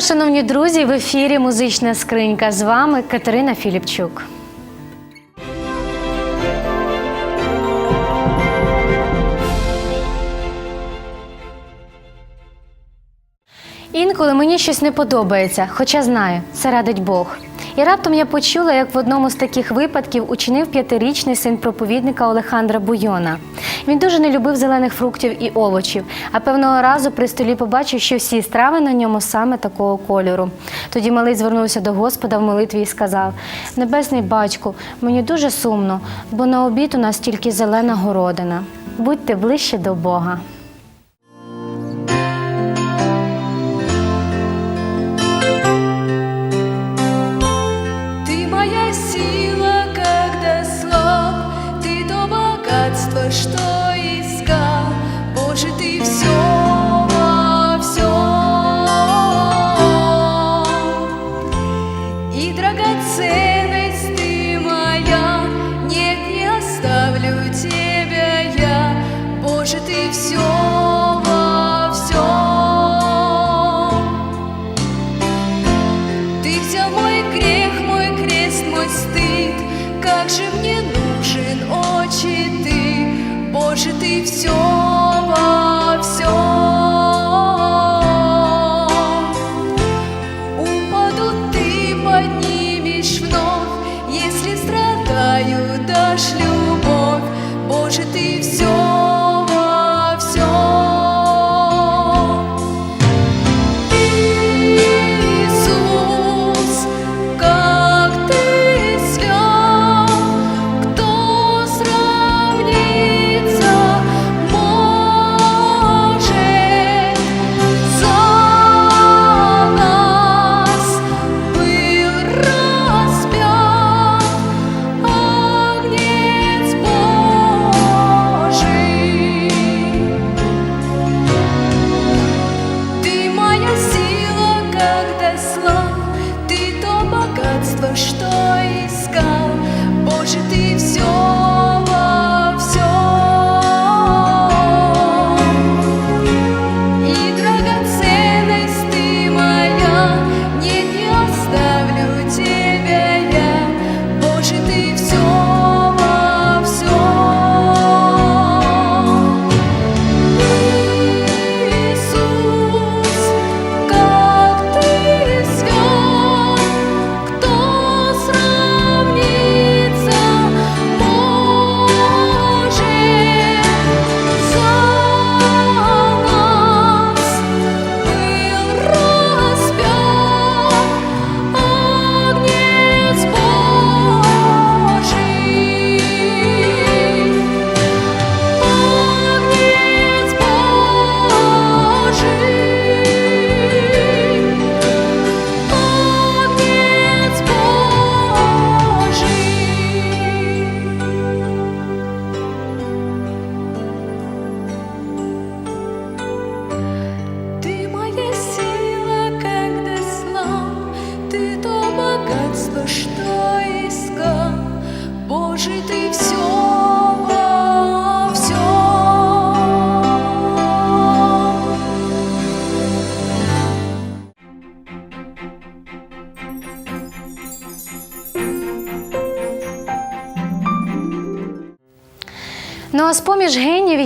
Шановні друзі! В ефірі Музична скринька. З вами Катерина Філіпчук. Інколи мені щось не подобається, хоча знаю, це радить Бог. І раптом я почула, як в одному з таких випадків учинив п'ятирічний син проповідника Олександра Буйона. Він дуже не любив зелених фруктів і овочів, а певного разу при столі побачив, що всі страви на ньому саме такого кольору. Тоді малий звернувся до Господа в молитві і сказав: Небесний батьку, мені дуже сумно, бо на обід у нас тільки зелена городина. Будьте ближче до Бога. Все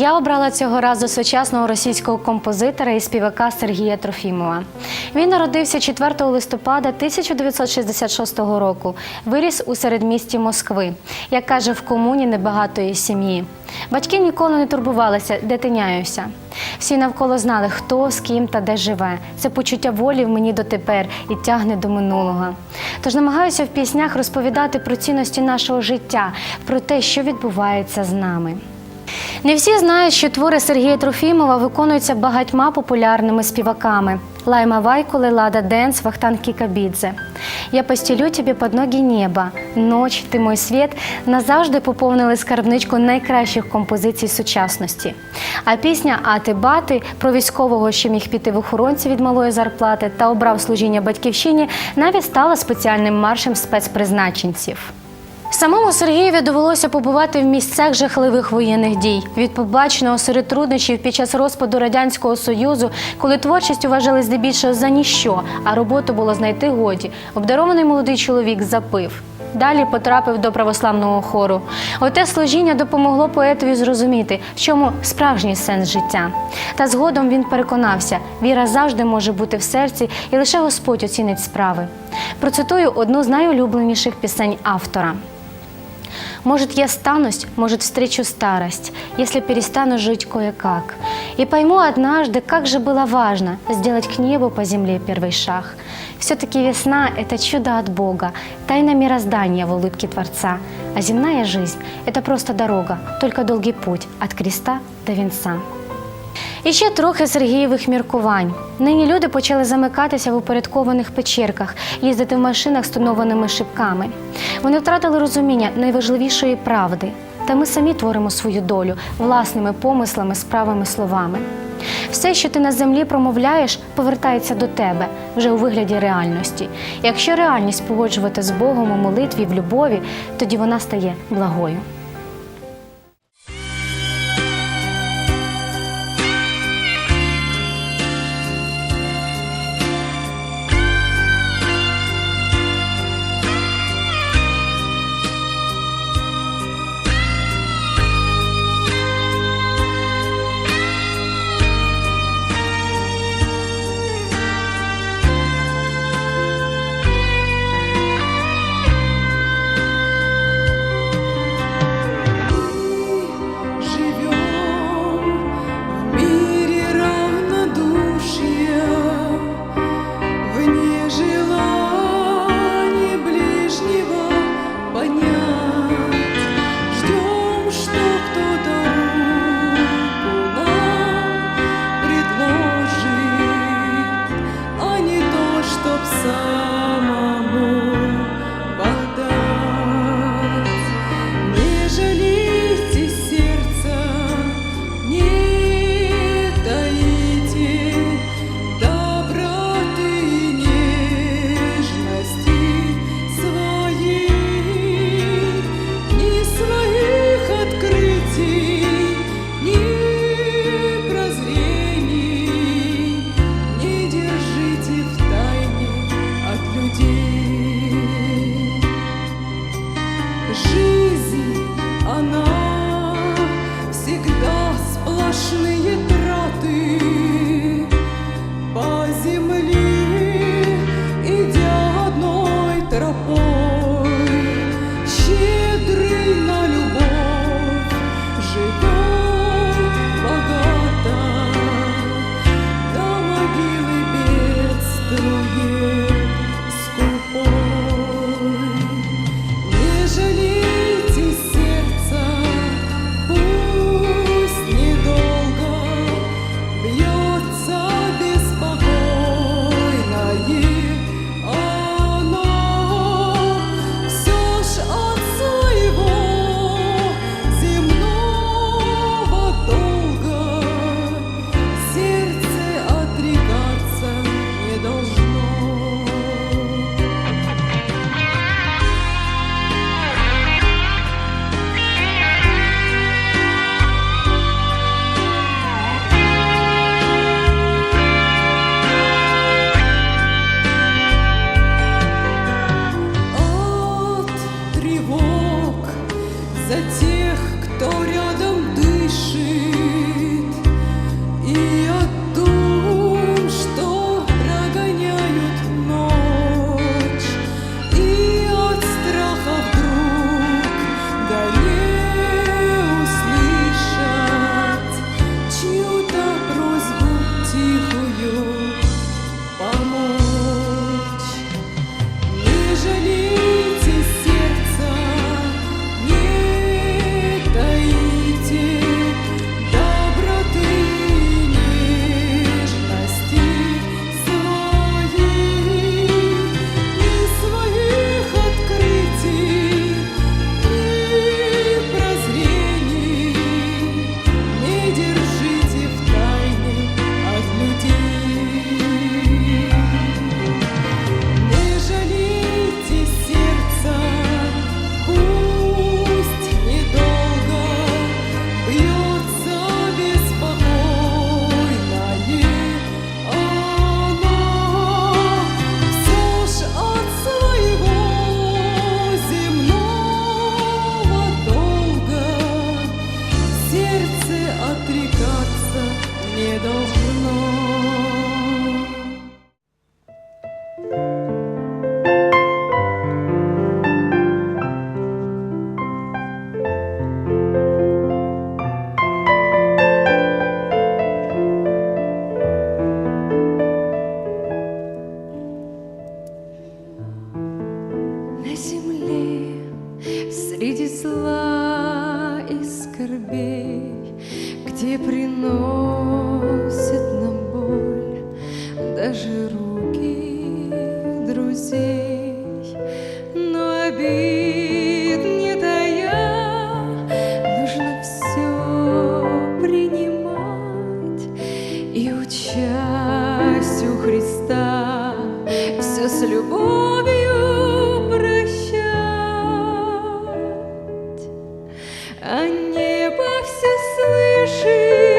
я обрала цього разу сучасного російського композитора і співака Сергія Трофімова. Він народився 4 листопада 1966 року. Виріс у середмісті Москви, як каже в комуні небагатої сім'ї. Батьки ніколи не турбувалися, де тиняюся. Всі навколо знали, хто з ким та де живе. Це почуття волі в мені дотепер і тягне до минулого. Тож намагаюся в піснях розповідати про цінності нашого життя, про те, що відбувається з нами. Не всі знають, що твори Сергія Трофімова виконуються багатьма популярними співаками. Лайма Вайкуле, Лада Денс, Вахтанг Кікабідзе. Я постелю тобі під ноги неба, ноч, ти мой світ назавжди поповнили скарбничку найкращих композицій сучасності. А пісня Ати Бати про військового, що міг піти в охоронці від малої зарплати та обрав служіння батьківщині, навіть стала спеціальним маршем спецпризначенців. Самому Сергієві довелося побувати в місцях жахливих воєнних дій. Від побаченого серед труднощів під час розпаду радянського союзу, коли творчість вважали здебільшого за ніщо, а роботу було знайти годі. Обдарований молодий чоловік запив. Далі потрапив до православного хору. Оте служіння допомогло поетові зрозуміти, в чому справжній сенс життя. Та згодом він переконався, віра завжди може бути в серці, і лише Господь оцінить справи. Процитую одну з найулюбленіших пісень автора. Может, я станусь, может, встречу старость, если перестану жить кое-как. И пойму однажды, как же было важно сделать к небу по земле первый шаг. Все-таки весна – это чудо от Бога, тайна мироздания в улыбке Творца. А земная жизнь – это просто дорога, только долгий путь от креста до венца. І ще трохи Сергієвих міркувань. Нині люди почали замикатися в упорядкованих печерках, їздити в машинах з тонованими шибками. Вони втратили розуміння найважливішої правди. Та ми самі творимо свою долю власними помислами, справами, словами. Все, що ти на землі промовляєш, повертається до тебе вже у вигляді реальності. Якщо реальність погоджувати з Богом у молитві, в любові, тоді вона стає благою. 是 небо все слышит.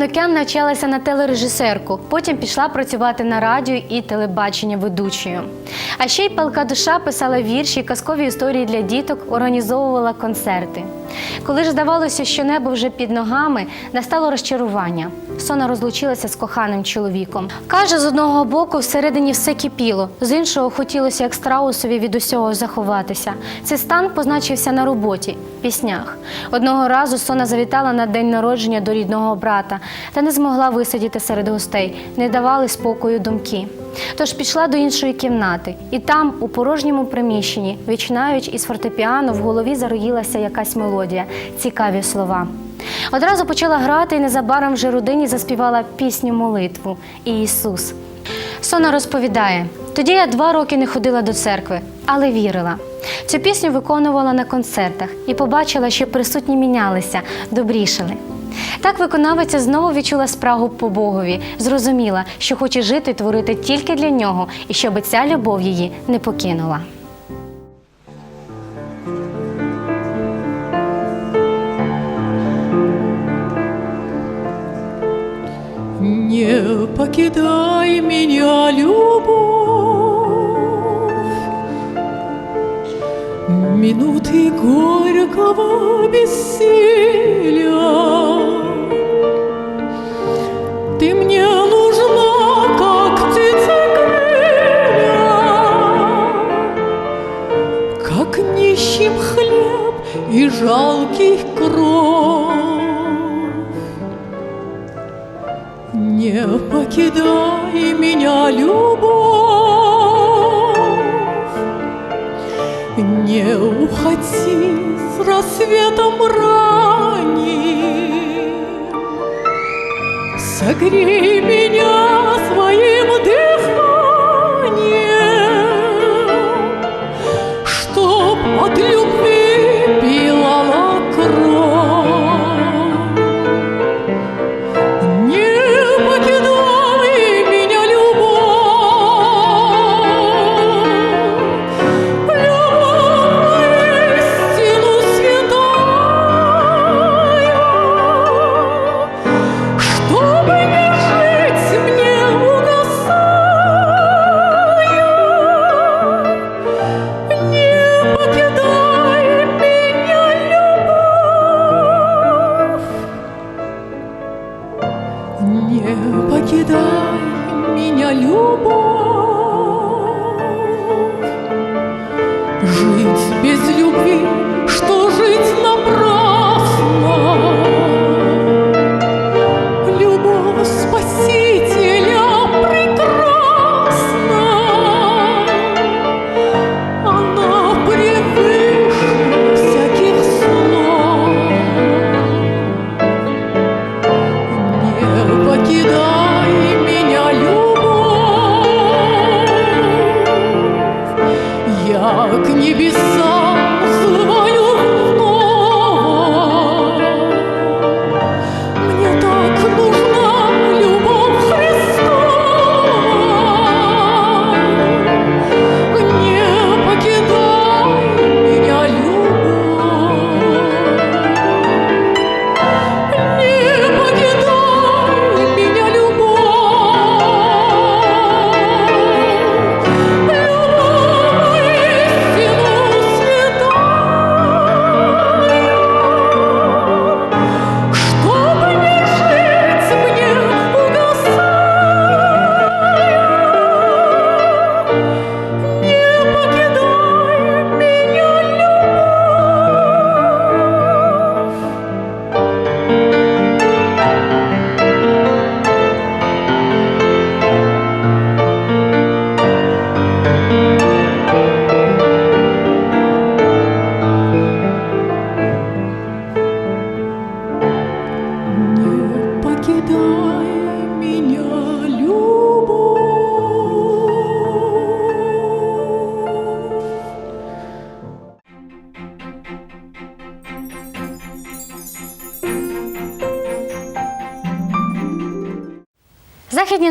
Манукян навчалася на телережисерку, потім пішла працювати на радіо і телебачення ведучою. А ще й палка душа писала вірші, казкові історії для діток, організовувала концерти. Коли ж здавалося, що небо вже під ногами, настало розчарування. Сона розлучилася з коханим чоловіком. Каже, з одного боку всередині все кипіло, з іншого хотілося як страусові від усього заховатися. Цей стан позначився на роботі піснях. Одного разу Сона завітала на день народження до рідного брата та не змогла висидіти серед гостей, не давали спокою думки. Тож пішла до іншої кімнати, і там, у порожньому приміщенні, вічнаючи із фортепіано, в голові зароїлася якась мелодія, цікаві слова. Одразу почала грати і незабаром вже родині заспівала пісню молитву і Ісус. Сона розповідає: тоді я два роки не ходила до церкви, але вірила. Цю пісню виконувала на концертах і побачила, що присутні мінялися, добрішали. Так виконавиця знову відчула спрагу по Богові, зрозуміла, що хоче жити і творити тільки для нього, і щоб ця любов її не покинула. Не покидай меня, любовь, Минуты горького бессилия. Ты мне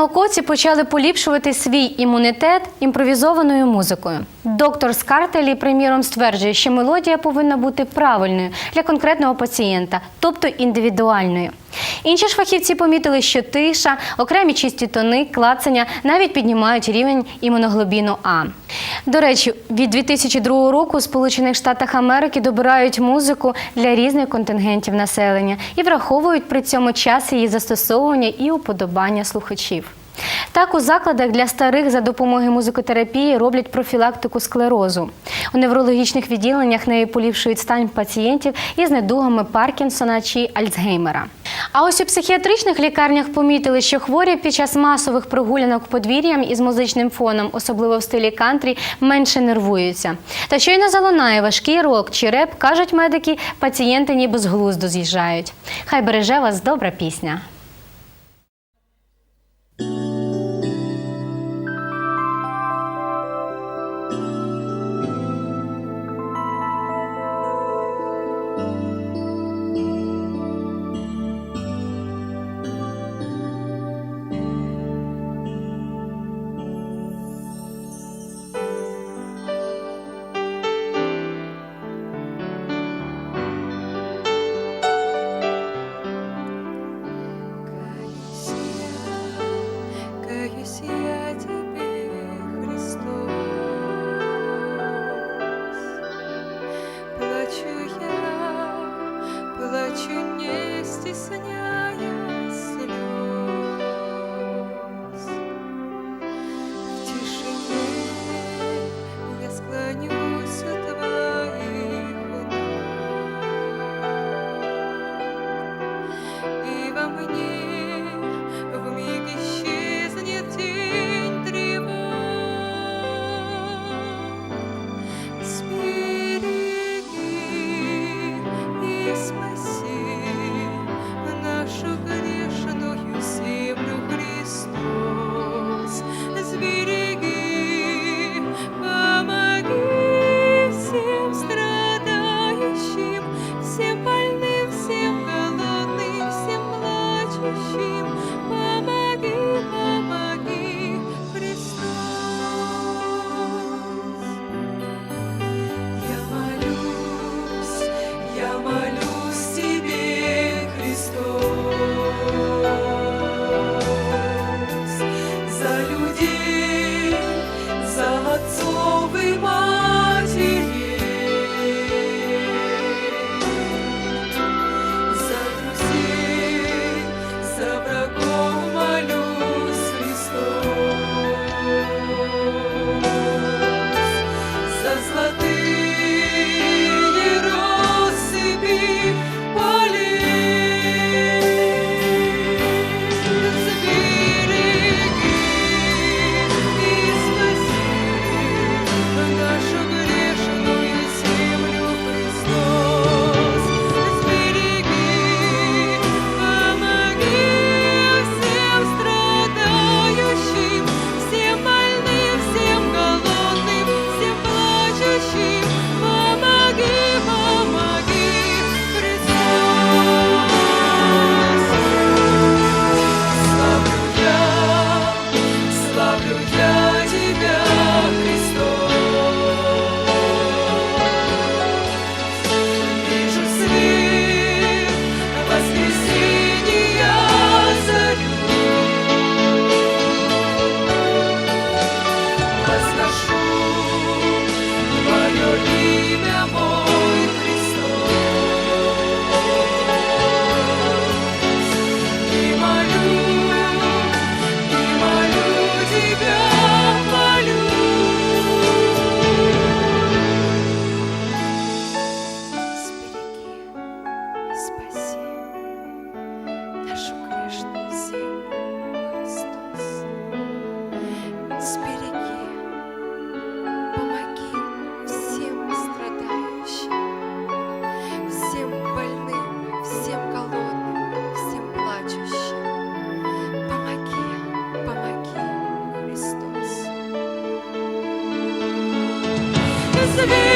науковці почали поліпшувати свій імунітет імпровізованою музикою. Доктор Скартелі, приміром, стверджує, що мелодія повинна бути правильною для конкретного пацієнта, тобто індивідуальною. Інші ж фахівці помітили, що тиша, окремі чисті тони, клацання навіть піднімають рівень імуноглобіну А. До речі, від 2002 року у Сполучених Штатах Америки добирають музику для різних контингентів населення і враховують при цьому час її застосовування і уподобання слухачів. Так, у закладах для старих за допомогою музикотерапії роблять профілактику склерозу. У неврологічних відділеннях нею поліпшують стан пацієнтів із недугами Паркінсона чи Альцгеймера. А ось у психіатричних лікарнях помітили, що хворі під час масових прогулянок подвір'ям із музичним фоном, особливо в стилі кантрі, менше нервуються. Та щойно залунає важкий рок чи реп, кажуть медики, пацієнти ніби з глузду з'їжджають. Хай береже вас добра пісня. to be